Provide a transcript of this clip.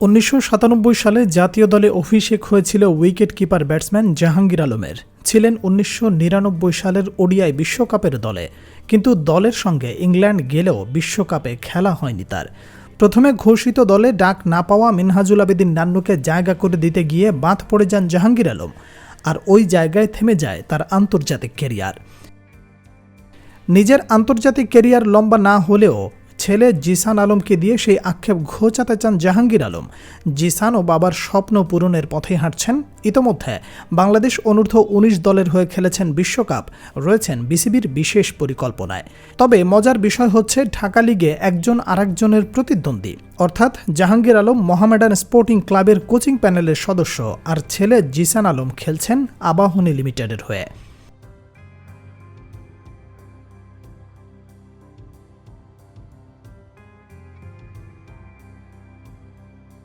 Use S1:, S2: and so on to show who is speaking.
S1: উনিশশো সাতানব্বই সালে জাতীয় দলে অভিষেক হয়েছিল উইকেট কিপার ব্যাটসম্যান জাহাঙ্গীর আলমের। ছিলেন উনিশশো নিরানব্বই সালের ওডিআই বিশ্বকাপের দলে। কিন্তু দলের সঙ্গে ইংল্যান্ড গেলেও বিশ্বকাপে খেলা হয়নি তার। প্রথমে ঘোষিত দলে ডাক না পাওয়া মিনহাজুল আবেদিন নান্নুকে জায়গা করে দিতে গিয়ে বাঁধ পড়ে যান জাহাঙ্গীর আলম। আর ওই জায়গায় থেমে যায় তার আন্তর্জাতিক কেরিয়ার নিজের আন্তর্জাতিক কেরিয়ার লম্বা না হলেও ছেলে জিসান আলমকে দিয়ে সেই আক্ষেপ ঘোচাতে চান জাহাঙ্গীর আলম। জিসান ও বাবার স্বপ্ন পূরণের পথে হাঁটছেন। ইতোমধ্যে বাংলাদেশ অনূর্ধ্ব উনিশ দলের হয়ে খেলেছেন বিশ্বকাপ, রয়েছেন বিসিবির বিশেষ পরিকল্পনায়। তবে মজার বিষয় হচ্ছে ঢাকা লিগে একজন আরেকজনের প্রতিদ্বন্দ্বী। অর্থাৎ জাহাঙ্গীর আলম মোহামেডান স্পোর্টিং ক্লাবের কোচিং প্যানেলের সদস্য, আর ছেলে জিসান আলম খেলছেন আবাহনী লিমিটেডের হয়ে।